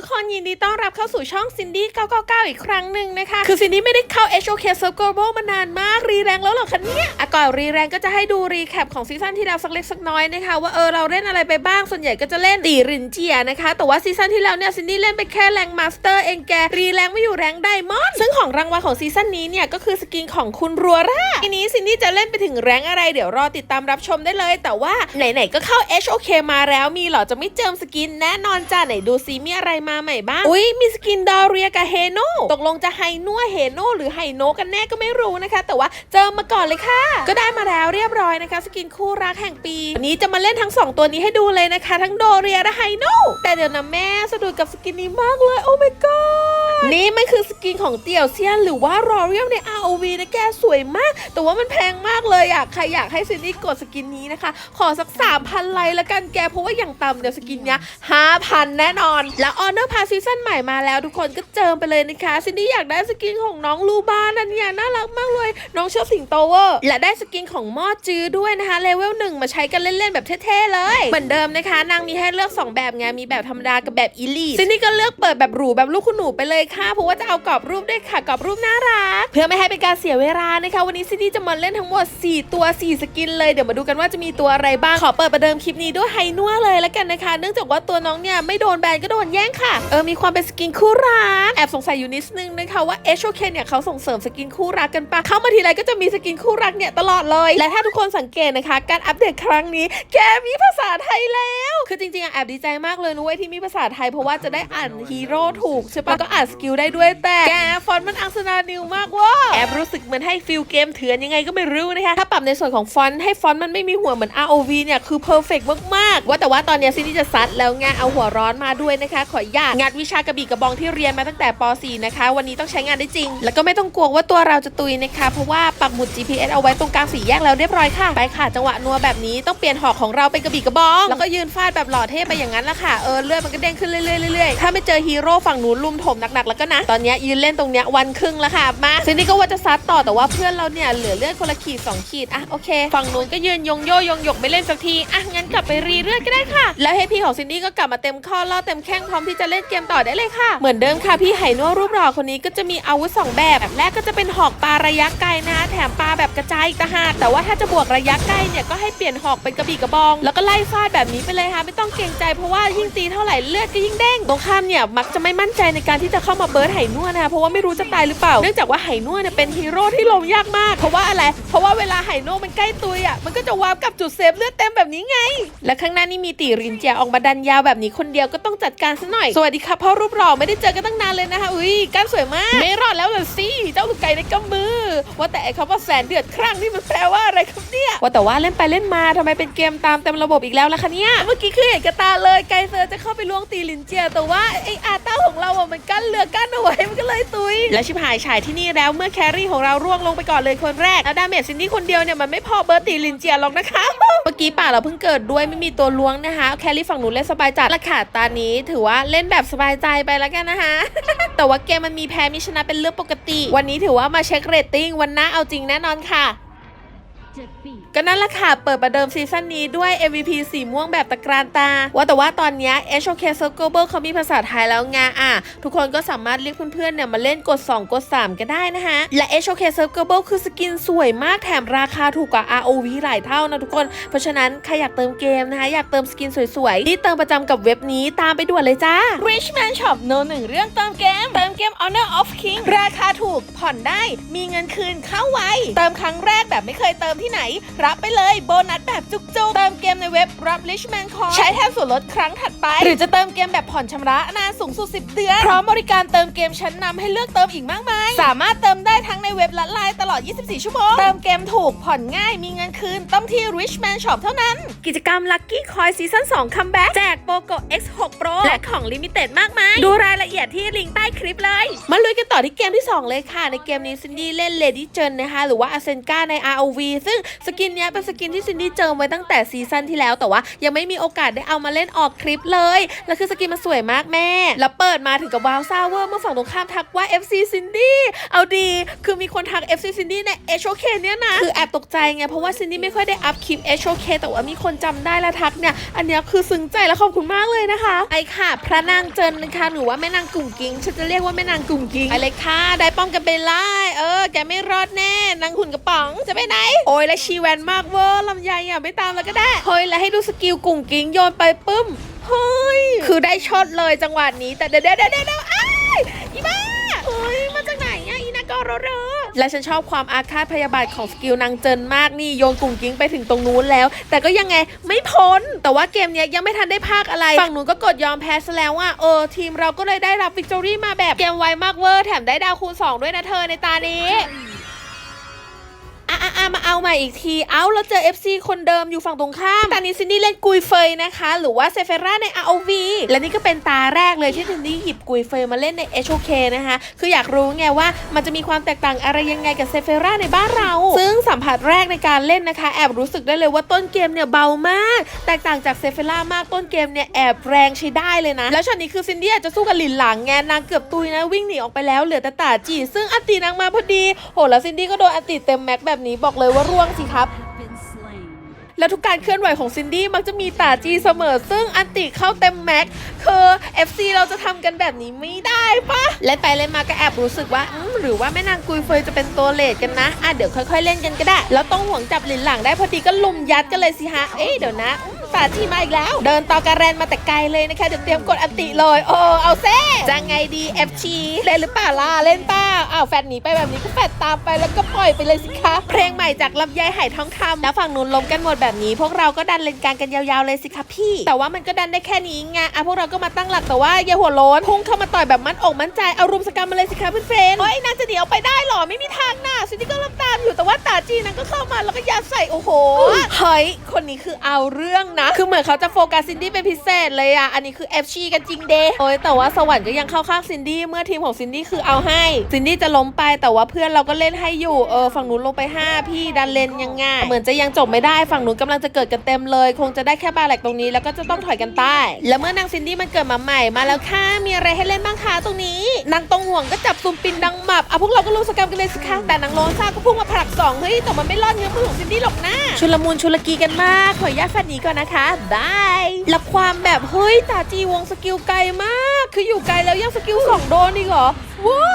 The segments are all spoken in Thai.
ทุกคนยินดีต้อนรับเข้าสู่ช่องซินดี้999 อีกครั้งหนึ่งนะคะ คือซินดี้ไม่ได้เข้า HOK Circle Global มานานมาก รีแรงแล้วหรอคะเนี่ยอะก่อนรีแรงก็จะให้ดูรีแคปของซีซั่นที่แล้วสักเล็กสักน้อยนะคะ ว่าเออเราเล่นอะไรไปบ้างส่วนใหญ่ก็จะเล่นตีรินเจียนะคะ แต่ว่าซีซั่นที่แล้วเนี่ยซินดี้เล่นไปแค่แรงมาสเตอร์เองแกรีแรงไม่อยู่แรงไดมอนด์ซึ่งของรางวัลของซีซั่นนี้เนี่ยก็คือสกินของคุณรัวร่าทีนี้ซินดี้จะเล่นไปถึงแรงอะไรเดี๋ยวรอติดตามรับชมได้เลย แต่ว่าไหนๆก็เข้า HOK มาแล้วมีหรอจะไม่เจิมสกินแน่นอนจ้าไหนดูซิมีอะไรมาใหม่บ้าง อุ้ยมีสกินดอเรียกับเฮโนตกลงจะไฮนัวเฮโนหรือไฮโนกันแน่ก็ไม่รู้นะคะ แต่ว่าเจอมาก่อนเลยค่ะ ก็ได้มาแล้วเรียบร้อยนะคะ สกินคู่รักแห่งปี วันนี้จะมาเล่นทั้ง 2 ตัวนี้ให้ดูเลยนะคะ ทั้งโดเรียและไฮโนแต่เดี๋ยวนะแม่สะดุดกับสกินนี้มากเลยโอ้ my god นี่มันคือสกินของเตี่ยวเซียนหรือว่ารอเรียลใน ROV นะแกสวยมาก แต่ว่ามันแพงมากเลยอะใครอยากให้ซินดี้กดสกินนี้นะคะ ขอสัก3,000ไลค์ละกันแกเพราะว่าอย่างต่ำเดี๋ยวสกินเนี้ย5,000แน่นอน แล้วออเนอร์พาซีซั่นใหม่มาแล้วทุกคนก็เจิมไปเลยนะคะซินดี้อยากได้สกินของน้องลูบานั่นเนี่ยน่ารักมาก น้องเชอสิงโตเวอร์ และได้สกินของมอจื้อด้วยนะคะเลเวลหนึ่งมาใช้กันเล่นๆ แบบเท่ๆเลย เหมือนเดิมนะคะ นางมีให้เลือก 2 แบบไงมีแบบธรรมดากับแบบอีลีซินดี้ก็เลือกเปิดแบบหรูแบบลูกคุณหนูไปเลยค่ะ เพราะว่าจะเอากรอบรูปด้วยค่ะกรอบรูปน่ารัก เพื่อไม่ให้เป็นการเสียเวลานะคะ วันนี้ซินดี้จะมาเล่นทั้งหมด 4 ตัว 4 สกินเลยเดี๋ยวมาดูกันว่าจะมีตัวอะไรบ้างขอเปิดประเดิมคลิปนี้ด้วยไฮนัวเลยแล้วกันนะคะ เนื่องจากว่าตัวน้องเนี่ยไม่โดนแบนก็โดนแย่งค่ะเออมีความเป็นสกินคู่รักแอบสงสัยอยู่นิดนึงนะคะว่าเอชโอเคเนี่ยเขาส่งเสริมสกินคู่รักกันปะเข้ามาทีไรก็จะมีสกินคู่รักเนี่ยตลอดเลย และถ้าทุกคนสังเกตนะคะ การอัปเดตครั้งนี้ แกมีภาษาไทยแล้ว คือจริงๆอะแอบดีใจมากเลยนะเว้ยที่มีภาษาไทยเพราะว่าจะได้อ่านฮีโร่ถูกใช่ปะก็อ่านสกิลได้ด้วยแต่แกฟอนต์มันอักษณานิวมากว่าแอบรู้สึกเหมือนให้ฟิลเกมเถื่อนยังไงก็ไม่รู้นะคะถ้าปรับในส่วนของฟอนต์ให้ฟอนต์มันไม่มีหัวเหมือน ROV เนี่ยคือเพอร์เฟกมากๆว่าแต่ว่าตอนนี้ซินดี้จะซัดแล้วไงเอาหัวร้อนมาด้วยนะคะ ขออนุญาตงัดวิชากระบี่กระบองที่เรียนมาตั้งแต่ป .4 นะคะ วันนี้ต้องใช้งานได้จริง แล้วก็ไม่ต้องกลัวว่าตัวเราจะตุยนะคะ เพราะว่าปักหมุด GPS เอาไว้ตรงกลางสี่แยกแล้วเรียบร้อยค่ะ ไปค่ะจังหวะนัวแบบนี้ต้องเปลี่ยนหอกของเราเป็นกระบี่กระบอง แล้วก็ยืนฟาดแบบหล่อเท่ไปอย่างนั้นละค่ะ เออเลือดมันก็เด้งขึ้นเรื่อยๆถ้าไม่เจอฮีโร่ฝั่งนู้นลุมถมหนักๆแล้วก็นะ ตอนนี้ยืนเล่นตรงเนี้ยวันครึ่งแล้วค่ะ มาซินี่ก็ว่าจะซัดต่อแต่ว่าเพื่อนเราเนี่ยเหลือเลือดคนละขีดสองขีดอะโอเค ฝั่งนู้นก็ยืนยงโยยงหยกไม่เล่นสักทีอะงั้นกลับไปรีเลือดก็ได้ค่ะ แล้วเฮพี่ของซินดี้ก็กลับมาเต็มข้อล่อเต็มแข้งพร้อมที่จะเล่นเกมต่อได้เลยค่ะ เหมือนเดิมค่ะพี่ไหนัวรูปหล่อคนนี้ก็จะมีอาวุธสองแบบแบบแรกก็จะเป็นหอกปลาระยะไกลนะแถมปลาแบบกระจายอีกต่างหากแต่ว่าถ้าจะบวกระยะใกล้เนี่ยก็ให้เปลี่ยนหอกเป็นกระบี่กระบอง แล้วก็ไล่ฟาดแบบนี้ไปเลยค่ะไม่ต้องเกรงใจเพราะว่ายิ่งตีเท่าไหร่เลือดก็ยิ่งเด้งตรงข้ามเนี่ยมักจะไม่มั่นใจในการที่จะเข้ามาเบิร์ดไหนัวนะคะเพราะว่าไม่รู้จะตายหรือเปล่าเนื่องจากว่าไหนัวเนี่ยเป็นฮีโร่ที่ลงยากมาก เพราะว่าอะไร เพราะว่าเวลาไหนัวมันใกล้ตุยอะมันก็จะวาร์ปกับจุดเซฟเลือดเต็มแบบนี้ไง และข้างหน้านี่มีตีรินเจียออกมาดันยาวแบบนี้คนเดียวก็ต้องจัดการซะหน่อยสวัสดีครับพ่อรูปหล่อไม่ได้เจอกันตั้งนานเลยนะคะอุ้ยก้านสวยมากไม่รอดแล้วเหรอสิเจ้าลูกไก่ในกำมือว่าแต่ไอ้คำว่าแสนเดือดครั้งนี่มันแปลว่าอะไรครับเนี่ยว่าแต่ว่าเล่นไปเล่นมาทำไมเป็นเกมตามเต็มระบบอีกแล้วล่ะคะเนี่ยเมื่อกี้คือเห็นกระตาเลยไกเซอร์จะเข้าไปล่วงตีลินเจีย แต่ว่าไอ้อาต้าของเราอะมันกั้นเรือกั้นเอาไว้มันก็เลยตุย และชิบหายฉายที่นี่แล้วเมื่อแครี่ของเราร่วงลงไปก่อนเลยคนแรกแล้วดาเมจซินนี่คนเดียวเนี่ยมันไม่พอเบิร์ตตีลินเจียหรอกนะคะ เมื่อกี้ป่าเราเพิ่งเกิดด้วยไม่มีตัวล้วงนะคะแครี่ฝั่งหนูเล่นสบายจัดละค่ะตานี้ ถือว่าเล่นแบบสบายใจไปแล้วกันนะคะ แต่ว่าเกมมันมีแพ้มีชนะเป็นเรื่องปกติ วันนี้ถือว่ามาเช็คเรตติ้งวันหน้าเอาจริงแน่นอนค่ะ defeat. ก็นั่นแหละค่ะ เปิดประเดิมซีซั่นนี้ด้วย MVP สีม่วงแบบตะกรานตา ว่าแต่ว่าตอนเนี้ย HOK Circle Global เขามีภาษาไทยแล้วไงอะ ทุกคนก็สามารถเรียกเพื่อนๆเนี่ยมาเล่นกด 2 กด 3 ก็ได้นะคะ และ HOK Circle Global คือสกินสวยมากแถมราคาถูกกว่า ROV หลายเท่านะทุกคน เพราะฉะนั้น ใครอยากเติมเกมนะคะ อยากเติมสกินสวยๆรีบเติมประจำกับเว็บนี้ตามไปด่วนเลยจ้า Richman Shop โนหนึ่งเรื่องเติมเกม เติมเกม Honor of King ราคาถูกผ่อนได้มีเงินคืนเข้าไวเติมครั้งแรกแบบไม่เคยเติมที่ไหน รับไปเลยโบนัสแบบจุกๆ เติมเกมในเว็บรับ Richman c o r ใช้แทนส่วนลดครั้งถัดไป หรือจะเติมเกมแบบผ่อนชำระนานสูงสุด 10 เดือน พร้อมบริการเติมเกมชั้นนำให้เลือกเติมอีกมากมาย สามารถเติมได้ทั้งในเว็บและไลน์ตลอด 24 ชั่วโมง เติมเกมถูกผ่อนง่ายมีเงินคืน ต้องที่ Richman Shop เท่านั้น กิจกรรม Lucky Coin Season 2 Comeback แจกโปโก X6 Pro และของลิมิเต็ดมากมาย ดูรายละเอียดที่ลิงก์ใต้คลิปเลย มาลุยกันต่อที่เกมที่ 2 เลยค่ะ ในเกมนี้ซินดี้เล่น Lady j e n นะคะ หรือว่า a s e n k a ใน ROV ซึ่งสกินนเนี้ยเป็นสกินที่ซินดี้เจอไว้ตั้งแต่ซีซั่นที่แล้วแต่ว่ายังไม่มีโอกาสได้เอามาเล่นออกคลิปเลย แล้วคือสกินมันสวยมากแม่ แล้วเปิดมาถึงกับว้าวซ่าเวอร์เมื่อฝั่งตรงข้ามทักว่า FC ซินดี้เอาดี คือมีคนทัก FC ซินดี้ใน HOK เนี่ยนะ คือแอบตกใจไง เพราะว่าซินดี้ไม่ค่อยได้อัพคลิป HOK แต่ว่ามีคนจำได้และทักเนี่ย อันเนี้ยคือซึ้งใจและขอบคุณมากเลยนะคะไอค่ะ พระนางเจินนะคะหรือว่าแม่นางกุ่งกิ้งฉันจะเรียกว่าแม่นางกุ่งกิ้งไปเลยค่ะ ได้ป้อมกันไปไล่เออ แกไม่รอดแน่นางหุ่นกระป๋องจะไปไหน โอ้ยและชีแวนมากเวอร์ลำไยอะไม่ตามแล้วก็ได้เฮ้ยแล้วให้ดูสกิลกุ่งกิ้งโยนไปปึ้มเฮ้ยคือได้ช็อตเลยจังหวะนี้แต่เดี๋ยวเดี๋ยวเดี๋ยวเดี๋ยวอ้ายอีบ้าเฮ้ย รอรอและฉันชอบความอาฆาตพยาบาทของสกิลนางเจินมากนี่โยนกุ่งกิ้งไปถึงตรงนู้นแล้ว แต่ก็ยังไงไม่พ้น แต่ว่าเกมเนี้ยยังไม่ทันได้ภาคอะไร ฝั่งหนูก็กดยอมแพ้ซะแล้วอะเออทีมเราก็เลยได้รับวิกตอรี่มาแบบเกมไวมากเวอร์แถมได้ดาวคูณ2ด้วยนะเธอในตานี้ อะอะอะมาเอาใหม่อีกที เอาแล้วเจอ FC คนเดิมอยู่ฝั่งตรงข้ามตอนนี้ซินดี้เล่นกุยเฟยนะคะ หรือว่าเซเฟร่าใน ROV และนี่ก็เป็นตาแรกเลยที่ซินดี้หยิบกุยเฟยมาเล่นใน HOK นะคะ คืออยากรู้ไงว่ามันจะมีความแตกต่างอะไรยังไงกับเซเฟร่าในบ้านเรา ซึ่งสัมผัสแรกในการเล่นนะคะ แอบรู้สึกได้เลยว่าต้นเกมเนี่ยเบามาก แตกต่างจากเซเฟร่ามากต้นเกมเนี่ยแอบแรงใช้ได้เลยนะ แล้วช็อตนี้คือซินดี้อาจจะสู้กับหลินหลังไงนางเกือบตุยนะวิ่งหนีออกไปแล้วเหลือแต่ตาจีซึ่งอันตีนางมาพอดีโหแล้วซินดี้ก็โดนอตีเต็มแม็กแบบนี้บอกเลยว่าร่วงสิครับ และทุกการเคลื่อนไหวของซินดี้มักจะมีตาจีเสมอ ซึ่งอันติเข้าเต็มแม็กคือ FC เราจะทำกันแบบนี้ไม่ได้ปะเล่นไปเล่นมาก็แอบรู้สึกว่าหรือว่าแม่นางกุยเฟยจะเป็นตัวเลดกันนะอะเดี๋ยวค่อยๆเล่นกันก็ได้ แล้วต้องห่วงจับหลินหลังได้พอดีก็ลุมยัดกันเลยสิฮะเอ๊ะเดี๋ยวนะ อืมตาจีมาอีกแล้ว เดินต่อการแรนมาแต่ไกลเลยนะคะ เดี๋ยวเตรียมกดอันติเลย โอ้เอาเซ่จะไงดี FC เล่นหรือเปล่าล่ะเล่นเปล่าอ้าวแฟนหนีไปแบบนี้ก็แฟดตามไปแล้วก็ปล่อยไปเลยสิคะเพลงใหม่จากลำไยไหทองคำแล้วฝั่งนู้นล้มกันหมดแบบนี้ พวกเราก็ดันเลนกลางกันยาวๆเลยสิคะพี่ แต่ว่ามันก็ดันได้แค่นี้ไงอะพวกเราก็มาตั้งหลักแต่ว่าอย่าหัวโล้นพุ่งเข้ามาต่อยแบบมั่นอกมั่นใจเอารุมสกรรมมาเลยสิคะเพื่อนเฟรนเฮ้ยนางจะหนีออกไปได้หรอไม่มีทางน่ะซินดี้ก็รับตามอยู่แต่ว่าตาจีนางก็เข้ามาแล้วก็ยัดใส่โอ้โหเฮ้ยคนนี้คือเอาเรื่องนะ คือเหมือนเขาจะโฟกัสซินดี้เป็นพิเศษเลยอะอันนี้คือ FC กันจริงเดโอ้ยแต่ว่าสวรรค์ก็ยังเข้าข้างซินดี้เมื่อทีมของซินดี้คือเอาให้ซินดี้จะล้มไปแต่ว่าเพื่อนเราก็เล่นให้อยู่เออฝั่งนู้นลงไปห้าพี่ดันเลนยังไงเหมือนจะยังจบไม่ได้ฝั่งนู้นกำลังจะเกิดกันเต็มเลย คงจะได้แค่บาแหลกตรงนี้แล้วก็จะต้องถอยกันใต้แล้วเมื่อนางซินดี้มันเกิดมาใหม่มาแล้วค่ะมีอะไรให้เล่นบ้างคะตรงนี้นางตรงห่วงก็จับซุมปินดังหมับอะพวกเราก็รู้สกรรมกันเลยสิคะแต่นางโรซ่าก็พุ่งมาผลักสองเฮ้ยแต่มันไม่รอดเงื้อมือของซินดี้หรอกนะชุลมุนชุลกีกันมากขออนุญาตแฟนนี้ก่อนนะคะบายแล้วความแบบเฮ้ยตาจีวงสกิลไกลมาก คืออยู่ไกลแล้วยังสกิลสองโดนอีกเหรอว้า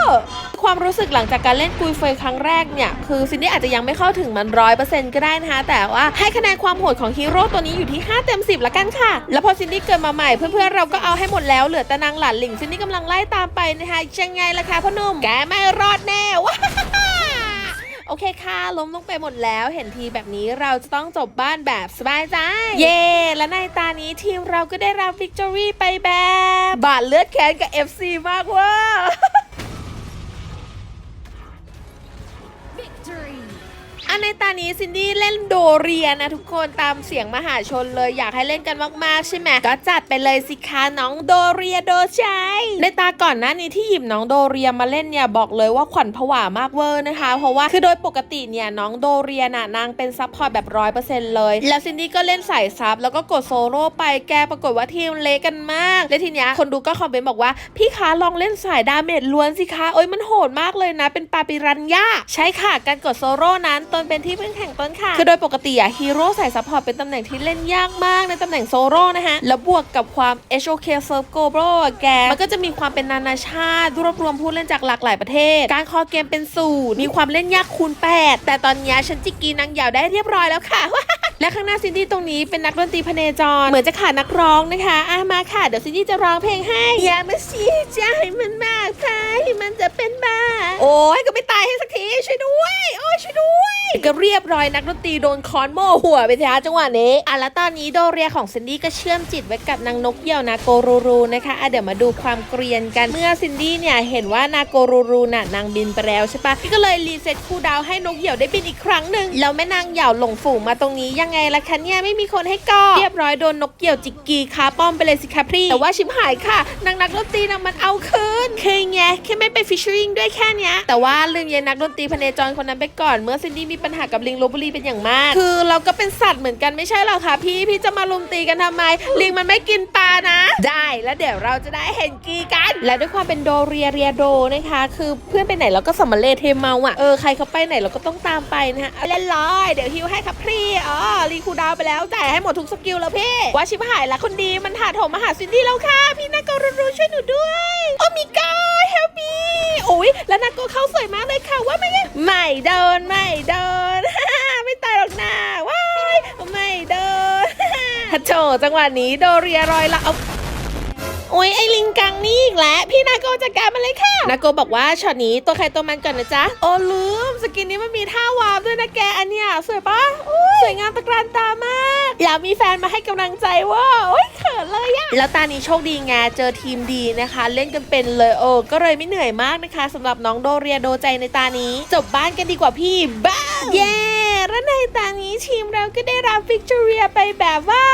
ความรู้สึกหลังจากการเล่นกุยเฟยครั้งแรกเนี่ย คือซินดี้อาจจะยังไม่เข้าถึงมันร้อยเปอร์เซ็นต์ก็ได้นะคะ แต่ว่าให้คะแนนความโหดของฮีโร่ตัวนี้อยู่ที่ 5 เต็ม 10 ละกันค่ะ แล้วพอซินดี้เกิดมาใหม่เพื่อนๆเราก็เอาให้หมดแล้ว เหลือแต่นางหลานหลิงซินดี้กำลังไล่ตามไปนะคะยังไงล่ะคะพ่อหนุ่มแกไม่รอดแน่ว้า อเคค่ะ ล้มลงไปหมดแล้ว เห็นทีแบบนี้เราจะต้องจบบ้านแบบสบายใจ เย่และในตานี้ทีมเราก็ได้รับวิกตอรี่ไปแบบ บาดเลือดแค้นกับ FC มากเว่า อันในตานี้ซินดี้เล่นโดเรียนะทุกคนตามเสียงมหาชนเลยอยากให้เล่นกันมากๆใช่ไหมก็จัดไปเลยสิคะน้องโดเรียโดชัยในตาก่อนหน้านี้ที่หยิบน้องโดเรียมาเล่นเนี่ยบอกเลยว่าขวัญผวามากเวอร์นะคะ เพราะว่าคือโดยปกติเนี่ยน้องโดเรียน่ะนางเป็นซับพอร์ตแบบร้อยเปอร์เซ็นต์เลย แล้วซินดี้ก็เล่นใส่ซับแล้วก็กดโซโล่ไปแกปรากฏว่าทีมเละกันมาก และทีเนี้ยคนดูก็คอมเมนต์บอกว่าพี่คะลองเล่นสายดาเมจล้วนสิคะเอ้ยมันโหดมากเลยนะ เป็นปาปิรันย่าใช่ค่ะการกดโซโล่นั้นตนเป็นที่พึ่งแห่งตนค่ะ คือโดยปกติอะฮีโร่ใส่ซัพพอร์ตเป็นตำแหน่งที่เล่นยากมากในตำแหน่งโซโล่นะคะ แล้วบวกกับความ HOK Serve Global อะแก มันก็จะมีความเป็นนานาชาติ รวบรวมผู้เล่นจากหลากหลายประเทศ การคอเกมเป็นสูตรมีความเล่นยากคูณ 8 แต่ตอนเนี้ยฉันจิกกีนางยาวได้เรียบร้อยแล้วค่ะและข้างหน้าซินดี้ตรงนี้เป็นนักดนตรีพเนจร เหมือนจะขาดนักร้องนะคะอะมาค่ะ เดี๋ยวซินดี้จะร้องเพลงให้อย่ามาชี้ใจมันมากไปมันจะเป็นบ้า โอ้ยก็ไม่ตายให้สักทีช่วยด้วย โอ้ยช่วยด้วย ก็เรียบร้อยนักดนตรีโดนค้อนโม่หัวไปทีฮะจังหวะนี้อะแล้วตอนนี้โดเรียของซินดี้ก็เชื่อมจิตไว้กับนางนกเหยี่ยวนาโกรูรูนะคะอะเดี๋ยวมาดูความเกรียนกันเมื่อซินดี้เนี่ยเห็นว่านาโกรูรูน่ะนางบินไปแล้วใช่ปะก็เลยรีเซ็ตคูดาวให้นกเหยี่ยวได้บินอีกครั้งหนึ่งแล้วแม่นางเหยี่ยวหลงฝูงมาตรงนี้ยังไงล่ะคะเนี่ยไม่มีคนให้กอดเรียบร้อยโดนนกเหยี่ยวจิกกีคาป้อมไปเลยสิคะพี่แต่ว่าชิมหายค่ะนางนักดนตรีนางมันเอาคืนเคือไงแค่ไม่ไปฟิชชิ่งด้วยแค่เนี้ยแต่ว่าลืมยายนักดนตรีพเนจรคนนั้นไปก่อนเมื่อซินดี้มีปัญหาหากับลิงลบบุรีเป็นอย่างมาก คือเราก็เป็นสัตว์เหมือนกันไม่ใช่หรอคะพี่พี่จะมาลุมตีกันทำไม ลิงมันไม่กินปลานะ ได้แล้วเดี๋ยวเราจะได้เห็นกีกัน และด้วยความเป็นโดเรียเรียโดนะคะ คือเพื่อนไปไหนเราก็สำมะเลเทเมาอะเออใครเขาไปไหนเราก็ต้องตามไปนะฮะเอาเล่นร้อยเดี๋ยวฮิวให้ครับพี่อ๋อรีคูลดาวน์ไปแล้วจ่ายให้หมดทุกสกิลแล้วพี่ว่าชิบหายละคนดีมันถาโถมมาหาซินดี้แล้วค่ะ พี่นาโกรูรูช่วยหนูด้วยโอ้มีกาเฮลปีโอ้ยแล้วนาโกเข้าสวยมากเลยค่ะว่าไม่ไงไม่โดนไม่โดนไม่ตายหรอกนะว้ายไม่โดนฮัโจจังหวะนี้โดเรียรอยละเอา โอ้ยไอลิงกังนี่อีกแล้วพี่นาโกจัดการมันเลยค่ะนาโกบอกว่าช็อตนี้ตัวใครตัวมันก่อนนะจ๊ะโอ้ลืมสกินนี้มันมีท่าวาร์ปด้วยนะแกอันเนี้ยสวยปะยสวยงามตะกรานตามากแล้วมีแฟนมาให้กำลังใจว่าโอ้ยเขินเลยอะแล้วตานี้โชคดีไงเจอทีมดีนะคะ เล่นกันเป็นเลยโอ้ก็เลยไม่เหนื่อยมากนะคะสำหรับน้องโดเรียโดใจในตานี้ จบบ้านกันดีกว่าพี่บ้าเย้ และในตานี้ทีมเราก็ได้รับวิกตอเรียไปแบบว่า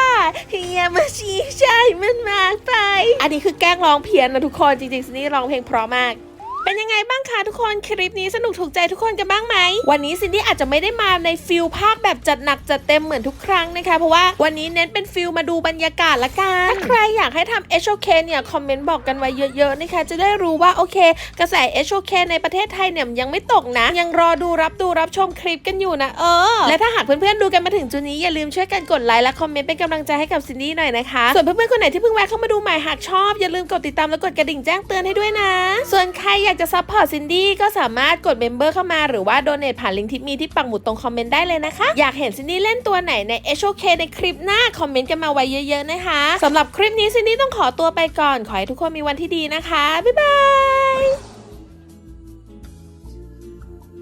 เฮียมาชีใช่มันมากไป อันนี้คือแกล้งร้องเพี้ยนนะทุกคนจริงๆซินี่ร้องเพลงเพราะมาก เป็นยังไงบ้างคะทุกคนคลิปนี้สนุกถูกใจทุกคนกันบ้างไหม วันนี้ซินดี้อาจจะไม่ได้มาในฟิลภาคแบบจัดหนักจัดเต็มเหมือนทุกครั้งนะคะ เพราะว่าวันนี้เน้นเป็นฟิลมาดูบรรยากาศละกันถ้าใครอยากให้ทำ HOK เนี่ยคอมเมนต์บอกกันไว้เยอะๆนะคะ จะได้รู้ว่าโอเค กระแส HOK ในประเทศไทยเนี่ยยังไม่ตกนะ ยังรอดูรับดูรับชมคลิปกันอยู่นะเออ และถ้าหากเพื่อนๆดูกันมาถึงจุดนี้อย่าลืมช่วยกันกดไลค์และคอมเมนต์เป็นกำลังใจให้กับซินดี้หน่อยนะคะส่วนเพื่อนๆคนไหนที่เพิ่งแวะเข้ามาดูใหม่หากชอบอย่าลืมกดติดตามและกดกระดิ่งแจ้งเตือนให้ด้วยนะ ส่วนใครอยากจะซัพพอร์ตซินดี้ก็สามารถกดเมมเบอร์เข้ามาหรือว่าโดเนทผ่านลิงก์ที่มีที่ปักหมุดตรงคอมเมนต์ได้เลยนะคะ อยากเห็นซินดี้เล่นตัวไหนใน HOK ในคลิปหน้า คอมเมนต์กันมาไว้เยอะ ๆ นะคะสำหรับคลิปนี้ซินดี้ต้องขอตัวไปก่อน ขอให้ทุกคนมีวันที่ดีนะคะ บ๊ายบาย